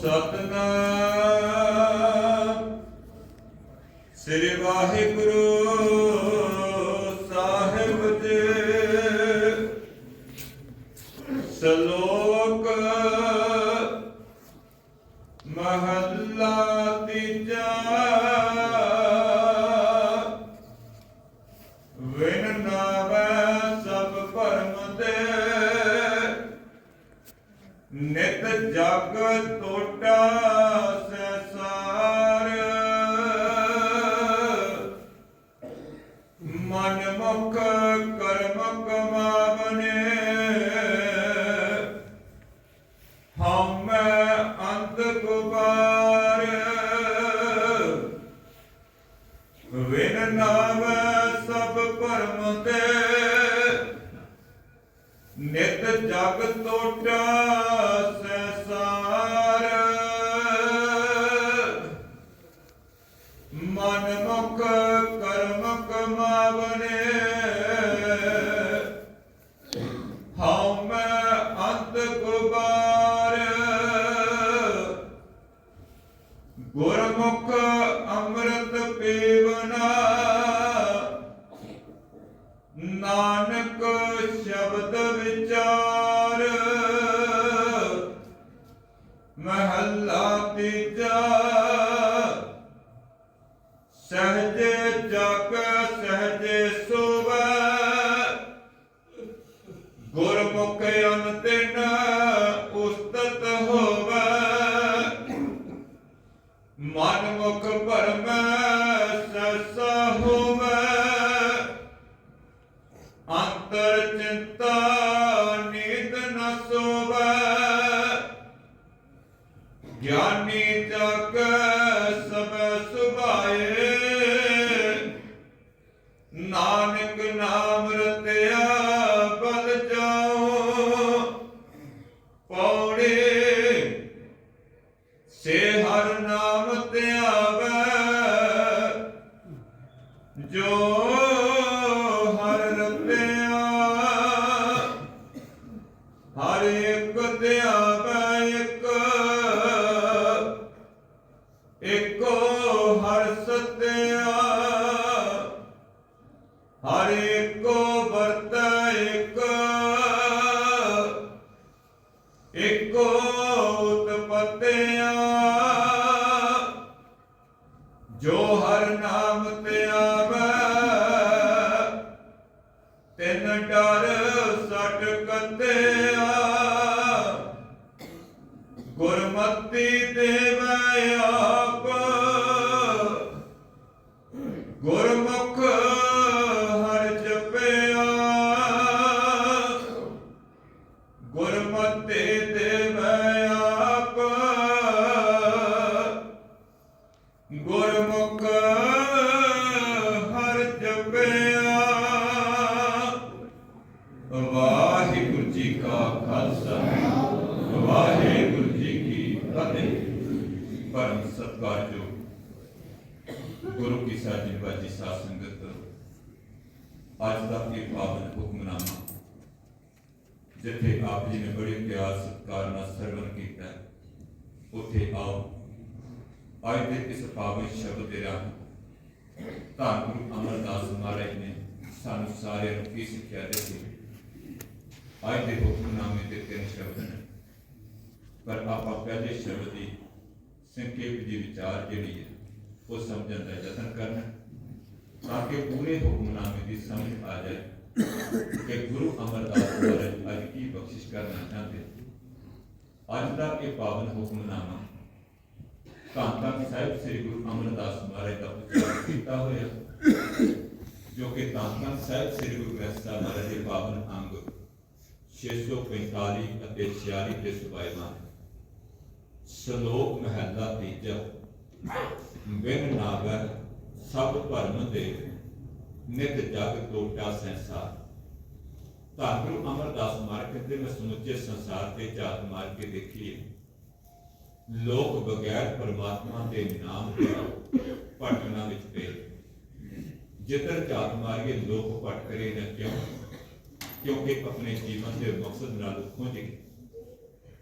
ਸਤਨਾਮ। ਸ੍ਰੀ ਵਾਹਿਗੁਰੂ ਸਾਹਿਬ ਜੀ। ਸ਼ਲੋਕ ਮਹੱਲਾ ਤੀਜਾ। ਵਿਨ ਨਾਵੈ ਸਭ ਭਰਮ ਤੇ, ਨਿਤ ਜਗ ਮਨ ਮੁਖ ਕਰਮ ਕਮਾਵਨੇ। ਹਉ ਮੈਂ ਅੰਤ ਗੁਬਾਰ ਗੁਰਮੁਖ ਅੰਮ੍ਰਿਤ ਪੀਵਨਾ। ਨਾਨਕ ਸ਼ਬਦ ਮਨ ਮੁਖ ਭਰਮੈ ਸਸਾ ਹੋਵੈ। ਅੰਤਰ ਚਿੰਤਾ ਨੀਂਦ ਨ ਸੋਵੈ। ਗਿਆਨੀ ਜਗ ਸਭ ਸੁਭਾਏ। ਨਾਨਕ ਨਾਮ ਗੁਰਮਤਿ ਦੇਵੈ ਆਪ। ਗੁਰਮੁਖ ਹਰ ਜਪਿਆ। ਵਾਹਿਗੁਰੂ ਜੀ ਕਾ ਖਾਲਸਾ। ਵਾਹਿਗੁਰੂ ਜੀ ਕੀ ਫਤਿਹ। ਪਰਮ ਸਤਿਕਾਰਯੋਗ ਗੁਰੂ ਕੀ ਸਾਜੀ ਬਾਜੀ ਸਾਧ ਸੰਗਤ, ਅੱਜ ਦਾ ਇਹ ਪਾਵਨ ਹੁਕਮਨਾਮਾ ਜਿੱਥੇ ਆਪ ਜੀ ਨੇ ਬੜੇ ਪਿਆਰ, ਸਤਿਕਾਰ ਨਾਲ ਸਰਵਣ ਕੀਤਾ, ਉੱਥੇ ਆਓ। ਅੱਜ ਦੇ ਇਸ ਪਾਵਨ ਸ਼ਬਦ ਦੇ ਰਾਹੀਂ ਧੰਨ ਗੁਰੂ ਅਮਰਦਾਸ ਮਹਾਰਾਜ ਨੇ ਸਾਨੂੰ ਸਾਰਿਆਂ ਨੂੰ ਕੀ ਸਿੱਖਿਆ ਦਿੱਤੀ। ਅੱਜ ਦੇ ਹੁਕਮਨਾਮੇ ਦੇ ਤਿੰਨ ਸ਼ਬਦ ਨੇ। ਪਰ ਆਪਾਂ ਪਹਿਲੇ ਸ਼ਬਦ ਦੀ ਸੰਖੇਪ ਦੀ ਵਿਚਾਰ ਜਿਹੜੀ ਹੈ, ਉਹ ਸਮਝਣ ਦਾ ਯਤਨ ਕਰਨਾ ਤਾਂ ਕਿ ਪੂਰੇ ਹੁਕਮਨਾਮੇ ਦੀ ਸਮਝ ਆ ਜਾਏ। ਕਿ ਗੁਰੂ ਅਮਰਦਾਸ ਮਹਾਰਾਜ ਅੱਜ ਕੀ ਬਖਸ਼ਿਸ਼ ਕਰਨਾ ਚਾਹੁੰਦੇ ਅੱਜ ਦਾ ਇਹ ਪਾਵਨ ਹੁਕਮਨਾਮਾ ਧੰਨ ਧੰਨ ਸਾਹਿਬ ਸ੍ਰੀ ਗੁਰੂ ਅਮਰਦਾਸ ਮਹਾਰਾਜ ਦਾ ਉਚਾਰਨ ਕੀਤਾ ਹੋਇਆ, ਜੋ ਕਿ ਧੰਨ ਧੰਨ ਸਾਹਿਬ ਸ੍ਰੀ ਗੁਰੂ ਗ੍ਰੰਥ ਸਾਹਿਬ ਮਹਾਰਾਜ ਦੇ ਪਾਵਨ ਅੰਗ 645 ਅਤੇ 46 ਦੇ ਸੁਭਾਇਮਾਨ ਸ਼ਲੋਕ ਮਹੱਲਾ ਤੀਜਾ, ਬਿਨ ਨਾਗਰ ਸਭ ਭਰਮ ਦੇ ਨਿਤ ਜਗ ਟੋਟਾ ਸੰਸਾਰ। ਧੰਨ ਗੁਰੂ ਅਮਰਦਾਸ ਮਾਰ ਕਹਿੰਦੇ ਮੈਂ ਸਮੁੱਚੇ ਸੰਸਾਰ ਤੇ ਝਾਤ ਮਾਰ ਕੇ ਦੇਖੀਏ ਲੋਕ ਬਗੈਰ ਪਰਮਾਤਮਾ ਦੇ ਨਾਮ ਦੇ ਭਟਕਣਾ ਵਿੱਚ ਪਏ। ਜਿੱਧਰ ਝਾਤ ਮਾਰੀਏ ਲੋਕ ਭਟਕ ਰਹੇ ਨੇ ਕਿਉਂ? ਕਿਉਂਕਿ ਆਪਣੇ ਜੀਵਨ ਦੇ ਮਕਸਦ ਨਾਲ ਖੁੰਝ ਗਏ।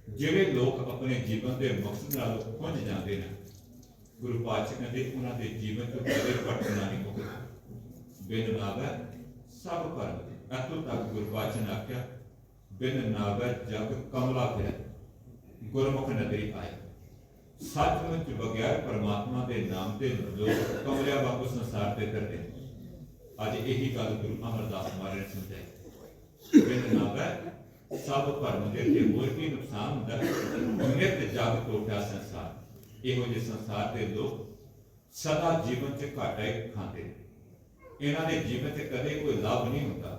ਜਿਹੜੇ ਲੋਕ ਆਪਣੇ ਜੀਵਨ ਦੇ ਮਕਸਦ ਨਾਲ ਪਹੁੰਚ ਜਾਂਦੇ ਨੇ, ਗੁਰੂ ਪਾਤਸ਼ਾਹ ਕਹਿੰਦੇ, ਉਹਨਾਂ ਦੇ ਜੀਵਨ ਤੋਂ ਕਦੇ ਭਟਕਣਾ ਨਹੀਂ ਹੋਵੇਗਾ ਬਿਨ ਨਾਗਾ ਸਭ ਕਰਮ ਅਤੁ ਤੱਕ ਗੁਰੂ ਆਖਿਆ ਬਿਨ ਨਾਗਾ ਜਗ ਕਮਲਾ ਫਿਰੇ ਗੁਰਮੁਖ ਨਦਰੀ ਆਏ ਸੱਚਮੁੱਚ ਬਗੈਰ ਪਰਮਾਤਮਾ ਦੇ ਨਾਮ ਤੇ ਲੋਕ ਕਮਲਿਆਂ ਵਾਂਗੂ ਸੰਸਾਰ ਤੇ ਫਿਰਦੇ ਅੱਜ ਇਹੀ ਗੱਲ ਗੁਰੂ ਅਮਰਦਾਸ ਮਹਾਰਾਜ ਸਮਝਾਈ ਬਿਨ ਨਾਗਾ ਸਭ ਭਰਮ ਦੇ ਤੇ ਹੋਰ ਕੀ ਨੁਕਸਾਨ ਹੁੰਦਾ ਨਿਤ ਜਗ ਟੋਟਾ ਸੰਸਾਰ ਇਹੋ ਜਿਹੇ ਸੰਸਾਰ ਦੇ ਲੋਕ ਸਦਾ ਜੀਵਨ 'ਚ ਘਾਟਾ ਹੀ ਖਾਂਦੇ ਨੇ ਇਹਨਾਂ ਦੇ ਜੀਵਨ 'ਚ ਕਦੇ ਕੋਈ ਲਾਭ ਨਹੀਂ ਹੁੰਦਾ।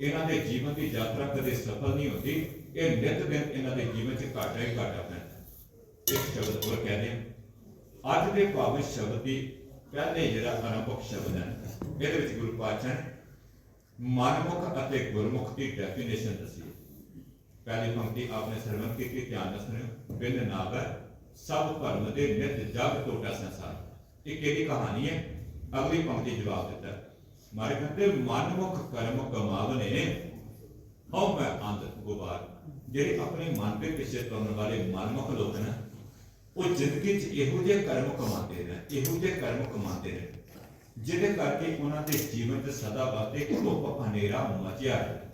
ਇਹਨਾਂ ਦੇ ਜੀਵਨ ਦੀ ਯਾਤਰਾ ਕਦੇ ਸਫਲ ਨਹੀਂ ਹੁੰਦੀ। ਇਹ ਨਿਤ ਦਿਨ ਇਹਨਾਂ ਦੇ ਜੀਵਨ 'ਚ ਘਾਟਾ ਹੀ ਘਾਟਾ ਪੈਂਦਾ ਇੱਕ ਸ਼ਬਦ ਹੋਰ ਕਹਿੰਦੇ ਅੱਜ ਦੇ ਭਾਵੇਂ ਸ਼ਬਦ ਦੀ ਪਹਿਲੇ ਜਿਹੜਾ ਆਰੰਭਕ ਸ਼ਬਦ ਹੈ, ਇਹਦੇ ਵਿੱਚ ਗੁਰੂ ਪਾਤਸ਼ਾਹ ਨੇ ਮਨਮੁਖ ਅਤੇ ਗੁਰਮੁਖ ਦੀ ਡੈਫੀਨੇਸ਼ਨ ਦੱਸੀ ਪਹਿਲੀ ਪੰਕਤੀ ਆਪਨੇ ਸਰਵਨ ਕੀਤੀ, ਧਿਆਨ ਨਾਲ ਸੁਣਿਓ ਬਿਨ ਨਾਗਰ ਸਭ ਭਰਮ ਦੇ ਨਿਤ ਜਗ ਟੋਟਾ ਸੰਸਾਰ। ਇਹ ਕਿਹਦੀ ਕਹਾਣੀ ਹੈ? ਅਗਲੀ ਪੰਕਤੀ ਜਵਾਬ ਦਿੱਤਾ। ਮਾਰੇ ਕਹਿੰਦੇ, ਮਨਮੁਖ ਕਰਮ ਕਮਾਵਨੇ, ਹਉ ਮੈਂ ਅੰਧ ਗੁਬਾਰ। ਜਿਹੜੇ ਆਪਣੇ ਮਨ ਦੇ ਪਿੱਛੇ ਤੁਰਨ ਵਾਲੇ ਮਨਮੁਖ ਲੋਕ ਨੇ, ਉਹ ਜ਼ਿੰਦਗੀ 'ਚ ਇਹੋ ਜਿਹੇ ਕਰਮ ਕਮਾਉਂਦੇ ਨੇ, ਇਹੋ ਜਿਹੇ ਕਰਮ ਕਮਾਉਂਦੇ ਨੇ, ਜਿਹਦੇ ਕਰਕੇ ਉਹਨਾਂ ਦੇ ਜੀਵਨ 'ਚ ਸਦਾ ਵਾਸਤੇ ਧੁੱਪ ਹਨੇਰਾ ਮਚਿਆ ਹੈ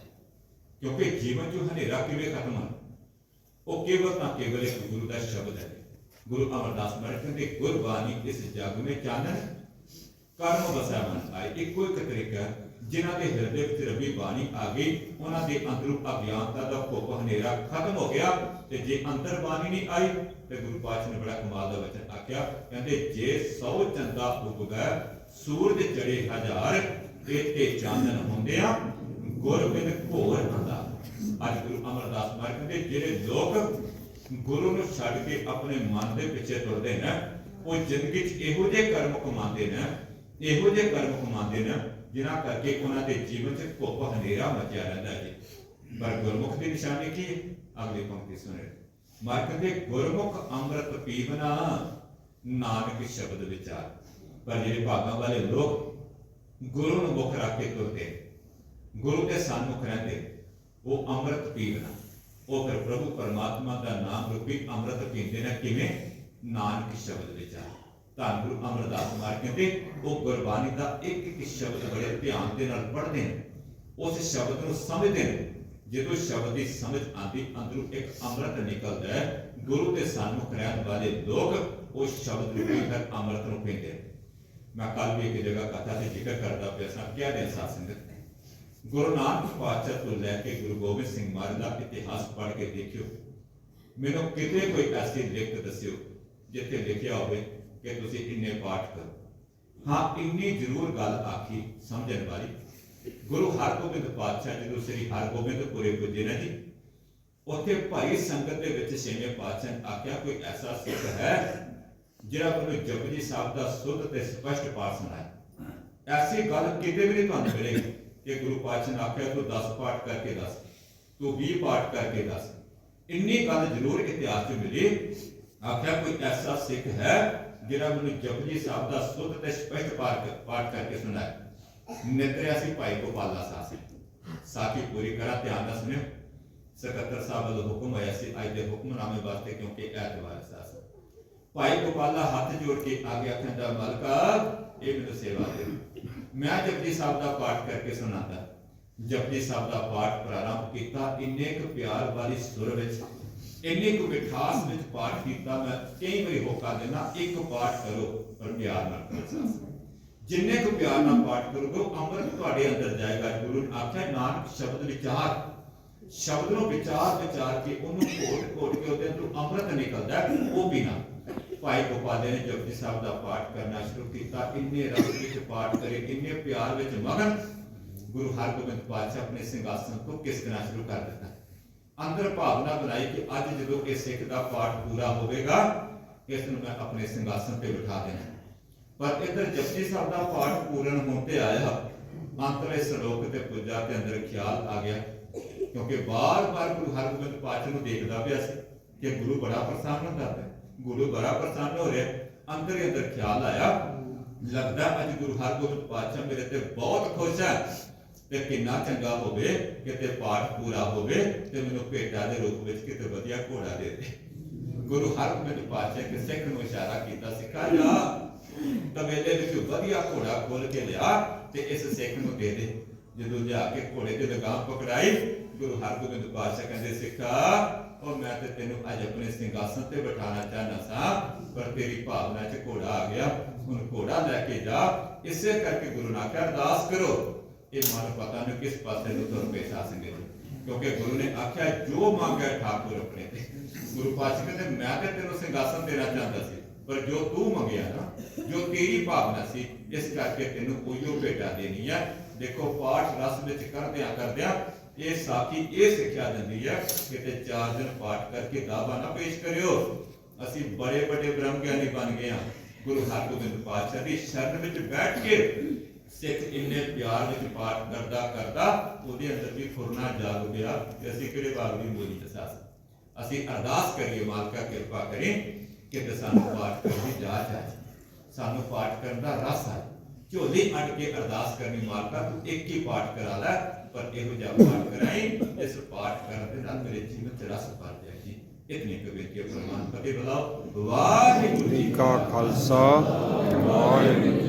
ਕਿਉਂਕਿ ਜੀਵਨ 'ਚ ਹਨੇਰਾ ਕਿਵੇਂ ਖਤਮ ਹੋਣਾ? ਉਹ ਕੇਵਲ ਤਾਂ ਕੇਵਲ ਇੱਕ ਗੁਰੂ ਦਾ ਸ਼ਬਦ ਹੈ। ਗੁਰੂ ਅਮਰਦਾਸ ਮਹਾਰਾਜ ਕਹਿੰਦੇ, ਗੁਰਬਾਣੀ ਇਸ ਜਗ ਵਿੱਚ ਚਾਨਣ ਕਰਮ ਵਸਾ ਮਨ ਆਏ ਇੱਕੋ ਇੱਕ ਤਰੀਕਾ ਜਿਨ੍ਹਾਂ ਦੇ ਹਿਰਦੇ ਵਿੱਚ ਰੱਬੀ ਬਾਣੀ ਆ ਗਈ, ਉਹਨਾਂ ਦੇ ਅੰਦਰੋਂ ਅਗਿਆਨਤਾ ਦਾ ਭੁੱਖ ਹਨੇਰਾ ਖਤਮ ਹੋ ਗਿਆ ਤੇ ਜੇ ਅੰਦਰ ਬਾਣੀ ਨਹੀਂ ਆਈ, ਤੇ ਗੁਰੂ ਪਾਤਸ਼ਾਹ ਨੇ ਬੜਾ ਕਮਾਲ ਦਾ ਵਚਨ ਆਖਿਆ, ਕਹਿੰਦੇ, ਜੇ ਸੌ ਚੰਦਾ ਉਗਦਾ ਸੂਰਜ ਚੜੇ ਹਜ਼ਾਰ ਤੇ ਤੇ ਚਾਨਣ ਹੁੰਦਿਆਂ ਗੁਰ ਬਿਨ ਘੋਰ ਆਂਦਾ ਅੱਜ ਗੁਰੂ ਅਮਰਦਾਸ ਮਹਾਰਾਜ ਕਹਿੰਦੇ, ਜਿਹੜੇ ਲੋਕ ਗੁਰੂ ਨੂੰ ਛੱਡ ਕੇ ਆਪਣੇ ਮਨ ਦੇ ਪਿੱਛੇ ਤੁਰਦੇ ਨੇ, ਉਹ ਜ਼ਿੰਦਗੀ 'ਚ ਇਹੋ ਜਿਹੇ ਕਰਮ ਕਮਾਉਂਦੇ ਨੇ ਇਹੋ ਜਿਹੇ ਕਰਮ ਕਮਾਉਂਦੇ ਨੇ ਜਿਨ੍ਹਾਂ ਕਰਕੇ ਉਹਨਾਂ ਦੇ ਜੀਵਨ 'ਚ ਘੁੱਪ ਹਨੇਰਾ ਮਚਿਆ ਰਹਿੰਦਾ ਜੀ। ਪਰ ਗੁਰਮੁਖ ਦੀ ਨਿਸ਼ਾਨੀ ਕੀ ਹੈ? ਅਗਲੀ ਪੰਕਤੀ ਸੁਣੋ ਮਾਰ ਕਹਿੰਦੇ, ਗੁਰਮੁਖ ਅੰਮ੍ਰਿਤ ਪੀਵਨਾ ਨਾਨਕ ਸ਼ਬਦ ਵਿਚਾਰ। ਪਰ ਜਿਹੜੇ ਭਾਗਾਂ ਵਾਲੇ ਲੋਕ ਗੁਰੂ ਨੂੰ ਮੁੱਖ ਰੱਖ ਕੇ ਤੁਰਦੇ ਗੁਰੂ ਦੇ ਸਨਮੁਖ ਰਹਿੰਦੇ, ਉਹ ਅੰਮ੍ਰਿਤ ਪੀਵਨਾ। ਉਹ ਫਿਰ ਪ੍ਰਭੂ ਪਰਮਾਤਮਾ ਦਾ ਨਾਮ ਰੂਪੀ ਅੰਮ੍ਰਿਤ ਪੀਂਦੇ ਨੇ, ਕਿਵੇਂ? ਨਾਨਕ ਸ਼ਬਦ ਵਿਚਾਰ। ਧੰਨ ਗੁਰੂ ਅਮਰਦਾਸ ਮਾਰ ਕਹਿੰਦੇ ਉਹ ਗੁਰਬਾਣੀ ਦਾ ਇੱਕ ਇੱਕ ਸ਼ਬਦ ਬੜੇ ਧਿਆਨ ਦੇ ਨਾਲ ਪੜ੍ਹਦੇ ਨੇ। ਉਸ ਸ਼ਬਦ ਨੂੰ ਸਮਝਦੇ ਨੇ। ਜਦੋਂ ਸ਼ਬਦ ਦੀ ਸਮਝ ਆਂਦੀ ਅੰਦਰੋਂ ਇੱਕ ਅੰਮ੍ਰਿਤ ਨਿਕਲਦਾ ਹੈ। ਗੁਰੂ ਦੇ ਸਨਮੁਖ ਰਹਿਣ ਵਾਲੇ ਲੋਕ ਉਹ ਸ਼ਬਦ ਰੂਪੀ ਫਿਰ ਅੰਮ੍ਰਿਤ ਨੂੰ ਪੀਂਦੇ ਮੈਂ ਕੱਲ ਵੀ ਇੱਕ ਜਗ੍ਹਾ ਕਥਾ ਤੇ ਜ਼ਿਕਰ ਕਰਦਾ ਪਿਆ ਸਾਂ, ਕਿਹਾ ਦੇ ਸਾਧ ਸੰਗਤ ਗੁਰੂ ਨਾਨਕ ਪਾਤਸ਼ਾਹ ਤੋਂ ਲੈ ਕੇ ਗੁਰੂ ਗੋਬਿੰਦ ਸਿੰਘ ਮਹਾਰਾਜ ਦਾ ਇਤਿਹਾਸ ਪੜ੍ਹ ਕੇ ਦੇਖਿਓ। ਮੈਨੂੰ ਕਿਤੇ ਕੋਈ ਐਸੀ ਲਿਖਤ ਦੱਸਿਓ, ਜਿੱਥੇ ਲਿਖਿਆ ਹੋਵੇ ਕਿ ਤੁਸੀਂ ਇੰਨੇ ਪਾਠ ਕਰੋ। ਹਾਂ, ਇੰਨੀ ਜ਼ਰੂਰ ਗੱਲ ਆਖੀ ਸਮਝਣ ਵਾਲੀ। ਗੁਰੂ ਹਰਗੋਬਿੰਦ ਪਾਤਸ਼ਾਹ ਜਦੋਂ ਸ੍ਰੀ ਹਰਗੋਬਿੰਦਪੁਰੇ ਪੁੱਜੇ ਨਾ ਜੀ। ਉੱਥੇ ਭਾਈ ਸੰਗਤ ਦੇ ਵਿੱਚ ਛੇਵੇਂ ਪਾਤਸ਼ਾਹ ਆਖਿਆ, ਕੋਈ ਐਸਾ ਸਿੱਖ ਹੈ ਜਿਹੜਾ ਤੁਹਾਨੂੰ ਜਪਜੀ ਸਾਹਿਬ ਦਾ ਸੁੱਧ ਤੇ ਸਪਸ਼ਟ ਪਾਠ ਸੁਣਾਏ? ਐਸੀ ਗੱਲ ਕਿਤੇ ਵੀ ਨਹੀਂ ਤੁਹਾਨੂੰ ਮਿਲੇਗੀ ਕਿ ਗੁਰੂ ਪਾਤਸ਼ਾਹ ਨੇ ਆਖਿਆ, ਤੂੰ 10 ਪਾਠ ਕਰਕੇ ਦੱਸ, ਤੂੰ 20 ਪਾਠ ਕਰਕੇ ਦੱਸ। ਇੰਨੀ ਗੱਲ ਜ਼ਰੂਰ ਇਤਿਹਾਸ 'ਚ ਮਿਲੀ ਆਖਿਆ, ਕੋਈ ਐਸਾ ਸਿੱਖ ਹੈ ਜਿਹੜਾ ਮੈਨੂੰ ਜਪਜੀ ਸਾਹਿਬ ਦਾ ਸੁੱਧ ਤੇ ਸਪਸ਼ਟ ਪਾਠ ਪਾਠ ਕਰਕੇ ਸੁਣਾਏ? ਨਿਤਰਿਆ ਸੀ ਭਾਈ ਗੋਪਾਲਾ ਸਾਸੀ ਸਾਖੀ ਪੂਰੀ ਕਰਾ ਧਿਆਨ ਨਾਲ ਸੁਣਿਓ। ਸਕੱਤਰ ਸਾਹਿਬ ਵੱਲੋਂ ਹੁਕਮ ਆਇਆ ਸੀ, ਅੱਜ ਦੇ ਹੁਕਮਨਾਮੇ ਵਾਸਤੇ ਕਿਉਂਕਿ ਐਤਵਾਰ ਸਾਸ। ਭਾਈ ਗੋਪਾਲਾ ਹੱਥ ਜੋੜ ਕੇ ਆ ਗਿਆ ਕਹਿੰਦਾ ਮਲਕਾ, ਇਹ ਮੈਨੂੰ ਸੇਵਾ ਦੇ। ਮੈਂ ਜਪਜੀ ਸਾਹਿਬ ਦਾ ਪਾਠ ਕਰਕੇ ਸੁਣਾਤਾ। ਜਪਜੀ ਸਾਹਿਬ ਦਾ ਪਾਠ ਪ੍ਰਾਰੰਭ ਕੀਤਾ, ਇੰਨੇ ਕੁ ਪਿਆਰ ਵਾਲੀ ਸੁਰ ਵਿੱਚ ਇੰਨੇ ਕੁ ਮਿਠਾਸ ਵਿੱਚ ਪਾਠ ਕੀਤਾ ਮੈਂ, ਕਈ ਵਾਰੀ ਹੋਕਾ ਦੇਣਾ ਇੱਕ ਪਾਠ ਕਰੋ, ਪਰ ਪਿਆਰ ਨਾਲ ਜਿੰਨੇ ਕੁ ਪਿਆਰ ਨਾਲ ਪਾਠ ਕਰੋਗੇ ਅੰਮ੍ਰਿਤ ਤੁਹਾਡੇ ਅੰਦਰ ਜਾਏਗਾ। ਗੁਰੂ ਨੇ ਆਖਿਆ, ਨਾਨਕ ਸ਼ਬਦ ਵਿਚਾਰ। ਸ਼ਬਦ ਨੂੰ ਵਿਚਾਰ ਵਿਚਾਰ ਕੇ ਉਹਨੂੰ ਘੋਟ ਘੋਟ ਕੇ ਉਹਦੇ ਅੰਦਰੋਂ ਅੰਮ੍ਰਿਤ ਨਿਕਲਦਾ ਉਹ ਪੀਣਾ ਭਾਈ ਗੋਪਾਲ ਨੇ ਜਪਜੀ ਸਾਹਿਬ ਦਾ ਪਾਠ ਕਰਨਾ ਸ਼ੁਰੂ ਕੀਤਾ। ਇੰਨੇ ਰਸ ਵਿੱਚ ਪਾਠ ਕਰੇ, ਇੰਨੇ ਪਿਆਰ ਵਿੱਚ ਮਗਨ ਗੁਰੂ ਹਰਗੋਬਿੰਦ ਪਾਤਸ਼ਾਹ ਆਪਣੇ ਸਿੰਘਾਸਨ ਤੋਂ ਕਿਸ ਤਰ੍ਹਾਂ ਸ਼ੁਰੂ ਕਰ ਦਿੱਤਾ? ਅੰਦਰ ਭਾਵਨਾ ਬਣਾਈ ਕਿ ਅੱਜ ਜਦੋਂ ਇਹ ਸਿੱਖ ਦਾ ਪਾਠ ਪੂਰਾ ਹੋਵੇਗਾ ਇਸ ਨੂੰ ਮੈਂ ਆਪਣੇ ਸਿੰਘਾਸਨ ਤੇ ਬਿਠਾ ਦੇਣਾ। ਪਰ ਇਧਰ ਜਪਜੀ ਸਾਹਿਬ ਦਾ ਪਾਠ ਪੂਰਨ ਹੋਣ ਤੇ ਆਇਆ, ਅੰਤਲੇ ਸ਼ਲੋਕ ਤੇ ਪੁੱਜਾ ਤੇ ਅੰਦਰ ਖਿਆਲ ਆ ਗਿਆ, ਕਿਉਂਕਿ ਬਾਰ-ਬਾਰ ਗੁਰੂ ਹਰਗੋਬਿੰਦ ਪਾਤਸ਼ਾਹ ਨੂੰ ਦੇਖਦਾ ਪਿਆ ਸੀ ਕਿ ਗੁਰੂ ਬੜਾ ਪ੍ਰਸੰਨ ਹੁੰਦਾ ਹੈ ਗੁਰੂ ਬੜਾ ਪ੍ਰਸੰਨ ਹੋ ਰਿਹਾ। ਅੰਦਰ ਅੰਦਰ ਖਿਆਲ ਆਇਆ, ਲੱਗਦਾ ਅੱਜ ਗੁਰੂ ਹਰਗੋਬਿੰਦ ਪਾਤਸ਼ਾਹ ਮੇਰੇ ਤੇ ਬਹੁਤ ਖੁਸ਼ ਹੈ। ਤੇ ਕਿੰਨਾ ਚੰਗਾ ਹੋਵੇ ਕਿਤੇ ਪਾਠ ਪੂਰਾ ਹੋਵੇ ਤੇ ਮੈਨੂੰ ਭੇਟਾ ਦੇ ਰੂਪ ਵਿੱਚ ਕਿਤੇ ਵਧੀਆ ਘੋੜਾ ਦੇ ਦੇ। ਗੁਰੂ ਹਰਗੋਬਿੰਦ ਪਾਤਸ਼ਾਹ ਕੇ ਸਿੱਖ ਨੂੰ ਇਸ਼ਾਰਾ ਕੀਤਾ ਸਿੱਖਾ ਜਾ ਤਵੇਲੇ ਵਿੱਚ ਵਧੀਆ ਘੋੜਾ ਖੋਲ ਕੇ ਲਿਆ ਤੇ ਇਸ ਸਿੱਖ ਨੂੰ ਦੇ ਦੇ। ਜਦੋਂ ਜਾ ਕੇ ਘੋੜੇ ਤੇ ਲਗਾਮ ਪਕੜਾਈ, ਗੁਰੂ ਹਰਗੋਬਿੰਦ ਪਾਤਸ਼ਾਹ ਕਹਿੰਦੇ, ਸਿੱਖਾ, ਉਹ ਮੈਂ ਤੇ ਤੈਨੂੰ ਅੱਜ ਆਪਣੇ ਸਿੰਘਾਸਨ ਤੇ ਬਿਠਾਣਾ ਚਾਹਨਾ ਸਾਂ, ਪਰ ਤੇਰੀ ਭਾਵਨਾ 'ਚ ਘੋੜਾ ਆ ਗਿਆ। ਹੁਣ ਘੋੜਾ ਲੈ ਕੇ ਜਾ। ਇਸੇ ਕਰਕੇ ਗੁਰੂ ਨੇ ਆਖਿਆ ਅਰਦਾਸ ਕਰੋ। ਇਹ ਮਨ ਪਤਾ ਨਹੀਂ ਕਿਸ ਪਾਸੇ ਨੂੰ ਤੁਰ ਪਏ ਸਾਸੰਗੇ ਕਿਉਂਕਿ ਗੁਰੂ ਨੇ ਆਖਿਆ, ਜੋ ਮੰਗਿਆ ਠਾਕੁਰ ਆਪਣੇ ਤੇ। ਗੁਰੂ ਪਾਤਸ਼ਾਹ ਕਹਿੰਦੇ, ਮੈਂ ਤੇ ਤੈਨੂੰ ਸਿੰਘਾਸਨ ਦੇਣਾ ਚਾਹੁੰਦਾ ਸੀ, ਪਰ ਜੋ ਤੂੰ ਮੰਗਿਆ ਨਾ, ਜੋ ਤੇਰੀ ਭਾਵਨਾ ਸੀ, ਇਸ ਕਰਕੇ ਤੈਨੂੰ ਉਹੀਓ ਭੇਟਾ ਦੇਣੀ ਹੈ ਦੇਖੋ, ਪਾਠ ਰਸ ਵਿੱਚ ਕਰਦਿਆਂ ਕਰਦਿਆਂ ਇਹ ਸਾਖੀ ਇਹ ਸਿੱਖਿਆ ਦਿੰਦੀ ਹੈ ਕਿ ਤੇ ਚਾਰ ਦਿਨ ਪਾਠ ਕਰਕੇ ਦਾਵਾ ਨਾ ਪੇਸ਼ ਕਰਿਓ। ਅਸੀਂ ਬੜੇ ਵੱਡੇ ਬ੍ਰਹਮ ਗਿਆਨੀ ਬਣ ਗਏ ਹਾਂ। ਗੁਰੂ ਹਰਗੋਬਿੰਦ ਪਾਤਸ਼ਾਹ ਦੀ ਸ਼ਰਨ ਵਿੱਚ ਬੈਠ ਕੇ ਸਿੱਖ ਇੰਨੇ ਪਿਆਰ ਵਿੱਚ ਪਾਠ ਕਰਦਾ ਕਰਦਾ, ਉਹਦੇ ਅੰਦਰ ਵੀ ਫੁਰਨਾ ਜਾਗ ਗਿਆ ਕਿ ਅਸੀਂ ਕਿਹੜੇ ਬਾਗ ਦੀ ਬੋਲੀ ਅਸਾਸ ਅਸੀਂ ਅਰਦਾਸ ਕਰੀਏ, ਮਾਲਕਾ ਕਿਰਪਾ ਕਰੇ ਕਿ ਸਾਨੂੰ ਪਾਠ ਕਰਨ ਦੀ ਜਾਚ ਆਏ ਸਾਨੂੰ ਪਾਠ ਕਰਨ ਦਾ ਰਸ ਆਏ ਝੋਲੀ ਅੱਡ ਕੇ ਅਰਦਾਸ ਕਰਨੀ, ਮਾਲਕਾ ਤੂੰ ਇੱਕ ਹੀ ਪਾਠ ਕਰਾ ਲੈ, ਪਰ ਇਹੋ ਜਿਹਾ ਪਾਠ ਕਰਾਈ ਇਸ ਪਾਠ ਕਰਨ ਦੇ ਨਾਲ ਮੇਰੇ ਜੀਵਨ ਚ ਰਸ ਭਰ ਜਾਏ ਜੀ। ਇਤਨੀ ਕਬੀਰ ਕੇ ਪ੍ਰਮਾਨ ਫਤਿਹ ਬੁਲਾਓ। ਵਾਹਿਗੁਰੂ ਜੀ ਕਾ ਖਾਲਸਾ। ਵਾਹਿਗੁਰੂ